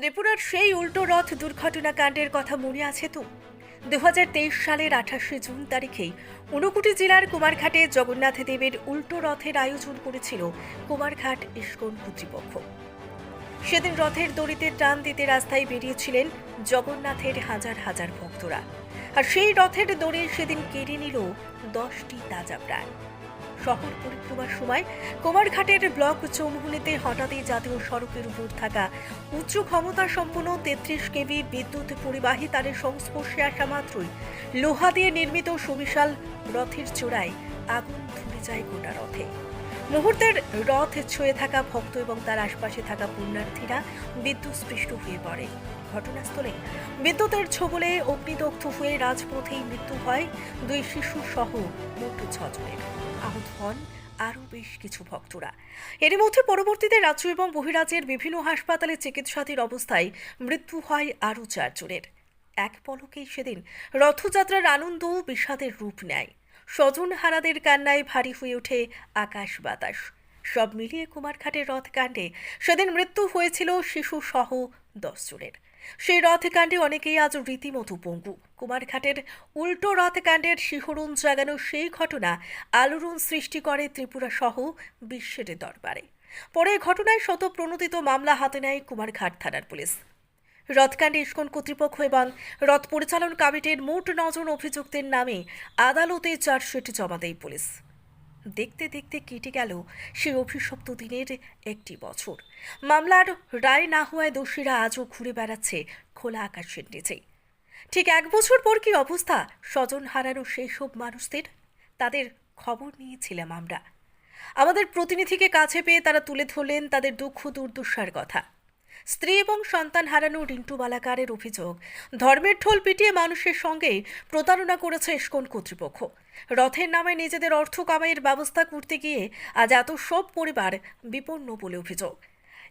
ত্রিপুরার সেই উল্টো রথ দুর্ঘটনা কাণ্ডের কথা মনে আছে তো? দু হাজার তেইশ সালের আঠাশে জুন তারিখেই ঊনকুটি জেলার কুমারঘাটে জগন্নাথ দেবের উল্টো রথের আয়োজন করেছিল কুমারঘাট ইস্কন কর্তৃপক্ষ। সেদিন রথের দড়িতে টান দিতে রাস্তায় বেরিয়েছিলেন জগন্নাথের হাজার হাজার ভক্তরা। আর সেই রথের দড়ি সেদিন কেড়ে নিল দশটি তাজা প্রাণ। শহর পরিক্রমার সময় কুমারঘাটের ব্লক চৌমুহনীতে হঠাৎই জাতীয় সড়কের উপর থাকা উচ্চ ক্ষমতা সম্পন্ন তেত্রিশ কেভি বিদ্যুৎ পরিবাহী তারের সংস্পর্শে আসা মাত্রই লোহা দিয়ে নির্মিত সুবিশাল রথের চূড়ায় আগুন ধরে যায় গোটা রথে। মুহূর্তের রথ ছুঁয়ে থাকা ভক্ত এবং তার আশপাশে থাকা পুণ্যার্থীরা বিদ্যুৎস্পৃষ্ট হয়ে পড়ে। ঘটনাস্থলে বিদ্যুতের ছোবলে অগ্নিদগ্ধ হয়ে রাজপথেই মৃত্যু হয় দুই শিশু সহ মোট ছজনের। আহত হন আরও বেশ কিছু ভক্তরা। এর মধ্যে পরবর্তীতে রাজ্য এবং বহিরাজ্যের বিভিন্ন হাসপাতালে চিকিৎসাধীন অবস্থায় মৃত্যু হয় আরও চারজনের। এক পলকেই সেদিন রথযাত্রার আনন্দ বিষাদের রূপ নেয়। স্বজন হারাদের কান্নায় ভারী হয়ে ওঠে আকাশ বাতাস। সব মিলিয়ে কুমারঘাটের রথকাণ্ডে সেদিন মৃত্যু হয়েছিল শিশু সহ দশ জনের। সেই রথকাণ্ডে অনেকেই আজ রীতিমতো পঙ্গু। কুমারঘাটের উল্টো রথকাণ্ডের শিহরণ জাগানো সেই ঘটনা আলোড়ন সৃষ্টি করে ত্রিপুরা সহ বিশ্বের দরবারে। পরে ঘটনায় শত প্রণোদিত মামলা হাতে নেয় কুমারঘাট থানার পুলিশ। রথকাণ্ডে ইস্কন কর্তৃপক্ষ এবং রথ পরিচালন কমিটির মোট নজন অভিযুক্তের নামে আদালতে চার্জশিট জমা দেয় পুলিশ। দেখতে দেখতে কেটে গেল সেই অভিশপ্ত দিনের একটি বছর। মামলার রায় না হওয়ায় দোষীরা আজও ঘুরে বেড়াচ্ছে খোলা আকাশের নিচেই ঠিক এক বছর পর কি অবস্থা? স্বজন হারানো সেই সব মানুষদের? তাদের খবর নিয়েছিলাম আমরা। আমাদের প্রতিনিধিকে কাছে পেয়ে তারা তুলে ধরলেন তাদের দুঃখ দুর্দশার কথা। স্ত্রী এবং সন্তান হারানো রিন্টু বালাকারের অভিযোগ। ধর্মের ঠোল পিটিয়ে মানুষের সঙ্গে প্রতারণা করেছে ইস্কন কর্তৃপক্ষ। রথের নামে নিজেদের অর্থ কামাইয়ের ব্যবস্থা করতে গিয়ে আজ এত সব পরিবার বিপন্ন বলে অভিযোগ।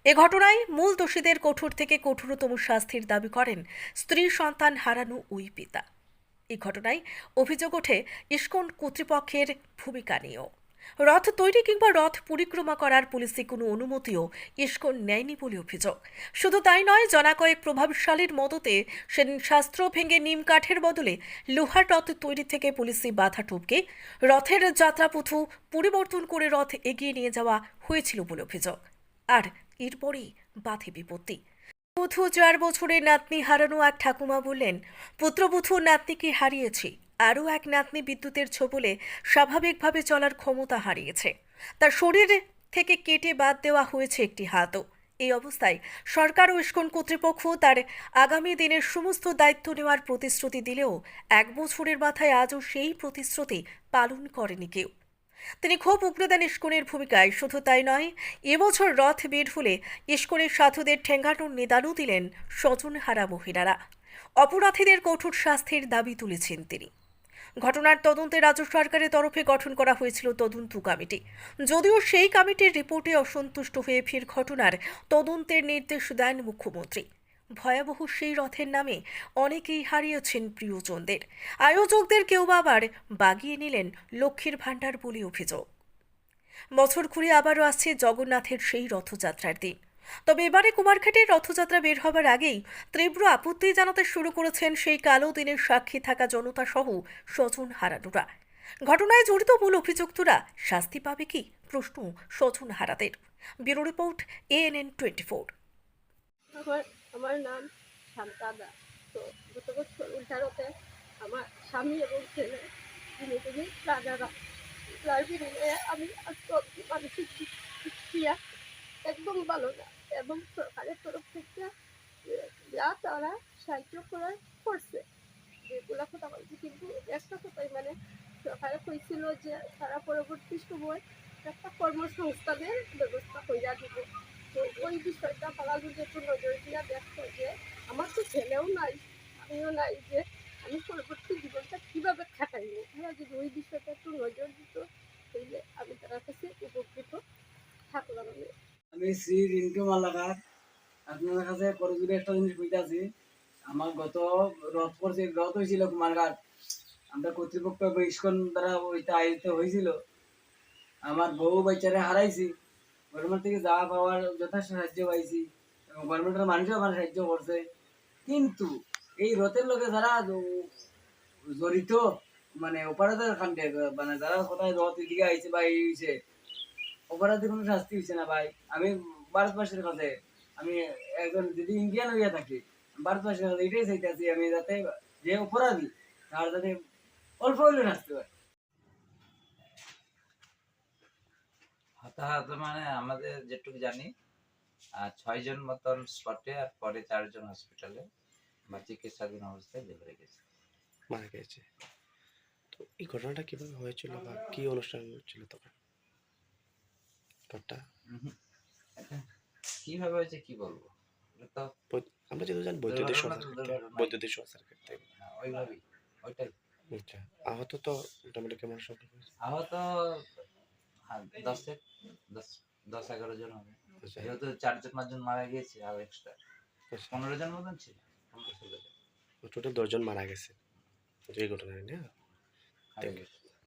এ ঘটনায় মূল দোষীদের কঠোর থেকে কঠোরতম শাস্তির দাবি করেন স্ত্রী, সন্তান হারানো ওই পিতা। এই ঘটনায় অভিযোগ ওঠে ইস্কন কর্তৃপক্ষের ভূমিকা নিয়েও। রথ তৈরি কিংবা রথ পরিক্রমা করার পুলিশি কোনো অনুমতিও ইস্কন নেয়নি বলে অভিযোগ। শুধু তাই নয় জনাকয়েক প্রভাবশালীর মদতে সেদিন শাস্ত্র ভেঙে নিম কাঠের বদলে লোহার রথ তৈরি থেকে পুলিশি বাধা টপকে রথের যাত্রাপথু পরিবর্তন করে রথ এগিয়ে নিয়ে যাওয়া হয়েছিল বলে অভিযোগ। আর এরপরেই বাধে বিপত্তি। পুত্র চার বছরের নাতনি হারানো এক ঠাকুমা বললেন, পুত্রবধূ নাতনিকে হারিয়েছি আরও এক নাতনি বিদ্যুতের ছোবলে স্বাভাবিকভাবে চলার ক্ষমতা হারিয়েছে। তার শরীর থেকে কেটে বাদ দেওয়া হয়েছে একটি হাতও। এই অবস্থায় সরকার ও ইস্কন কর্তৃপক্ষ তার আগামী দিনের সমস্ত দায়িত্ব নেওয়ার প্রতিশ্রুতি দিলেও এক বছরের মাথায় আজও সেই প্রতিশ্রুতি পালন করেনি কেউ। তিনি খুব উগ্র দেন ইস্কনের ভূমিকায়, শুধু তাই নয় এবছর রথ বের হলে ইস্কনের সাধুদের ঠেঙ্গানোর নিদানও দিলেন স্বজনহারা মহিলারা। অপরাধীদের কঠোর শাস্তির দাবি তুলেছেন তিনি। ঘটনার তদন্তে রাজ্য সরকারের তরফে গঠন করা হয়েছিল তদন্ত কমিটি। যদিও সেই কমিটির রিপোর্টে অসন্তুষ্ট হয়ে ফের ঘটনার তদন্তের নির্দেশ দেন মুখ্যমন্ত্রী। ভয়াবহ সেই রথের নামে অনেকেই হারিয়েছেন প্রিয়জনদের। আয়োজকদের কেউ আবার বাগিয়ে নিলেন লক্ষ্মীর ভাণ্ডার বলে অভিযোগ। বছর ঘুরে আবারও আসছে জগন্নাথের সেই রথযাত্রার দিন। তবে এবারে কুমারঘাটের রথযাত্রা বের হবার আগেই তীব্র আপত্তি জানাতে শুরু করেছেন সেই কালো দিনের সাক্ষী থাকা জনতা সহ স্বজন হারানোরা। ঘটনায় জড়িত মূল অভিযুক্তরা শাস্তি পাবে কি? প্রশ্ন স্বজন হারাদের। Bureau report, ANN twenty four. আমার আমার নাম শান্তা দাস তো গত বছর উল্টারতে আমার স্বামী এবং ছেলে তিনি তিনি রাজারা। আমি আজকে মানসিক একদম ভালো না। এবং সরকারের তরফ থেকে যা তারা সাহায্য করার করছে যেগুলা কথা বলছি কিন্তু একটা কথাই মানে সরকারে কইছিল যে তারা পরবর্তী সময় একটা কর্মসংস্থানের ব্যবস্থা কইরা দিব। তো ওই বিষয়টা তারা যদি একটু নজর দিয়া দেখতো যে, আমার তো ছেলেও নাই, আমিও নাই যে আমি পরবর্তী জীবনটা কীভাবে খাটাইব। তারা যদি ওই বিষয়টা একটু নজর দিত তাহলে আমি তার কাছে উপকৃত থাকলাম আমি। আমি শ্রী রিন্টু মালাকার আপনার কাছে করজুরি একটা জিনিস বুঝতেছি আমার গত রথ করছে রথ হয়েছিল কুমারঘাট আমরা কর্তৃপক্ষ ইস্কন দ্বারা ওইটা আয়োজিত হয়েছিল। আমার বউ বাচ্চারা হারাইছি। গভর্নমেন্ট থেকে যা পাওয়ার যথেষ্ট সাহায্য পাইছি। এবং গভর্নমেন্টের মানুষও আমার সাহায্য করছে। কিন্তু এই রথের লোকে যারা জড়িত মানে অপরাধের কাণ্ডে মানে যারা কোথায় রথ এদিকে আইছে বা এই হয়েছে অপরাধে কোনো শাস্তি হয়েছে না ভাই। আমি ভারতবাসীর কাছে আমি একজন যদি ইন্ডিয়ান হইয়া থাকি ভারতবাসীর কাছে এটাই চাইতেছি আমি যাতে যে অপরাধী তার যাতে অল্প হইলে শাস্তি হয় হতাহত মানে আমাদের যেটুকু জানি আর ছয়জন মতন স্পটে আর পরে চারজন হসপিটালে বা চিকিৎসাধীন অবস্থায় ডেলিভারি গেছে মারা গিয়েছে তো এই ঘটনাটা কীভাবে হয়েছিল বা কি অনুষ্ঠান ছিল তখন? উহুম। এটা কীভাবে হয়েছে কি বলব? এটা তো আমরা যেহেতু জানি বৈদ্যুতিক শর্ট সার্কিট বৈদ্যুতিক শর্ট সার্কিট হ্যাঁ, ওইভাবেই ওইটাই। আচ্ছা আহত তো মোটামুটি কেমন হয়েছে? আহত হ্যাঁ, দশে দশ দশ এগারো জন হবে। আচ্ছা। যেহেতু চারজন পাঁচজন মারা গিয়েছে আর এক্সট্রা আচ্ছা। পনেরো জন মতন ছিল টোটাল দশজন মারা গেছে। এই ঘটনায় না? হারিয়ে গেছে।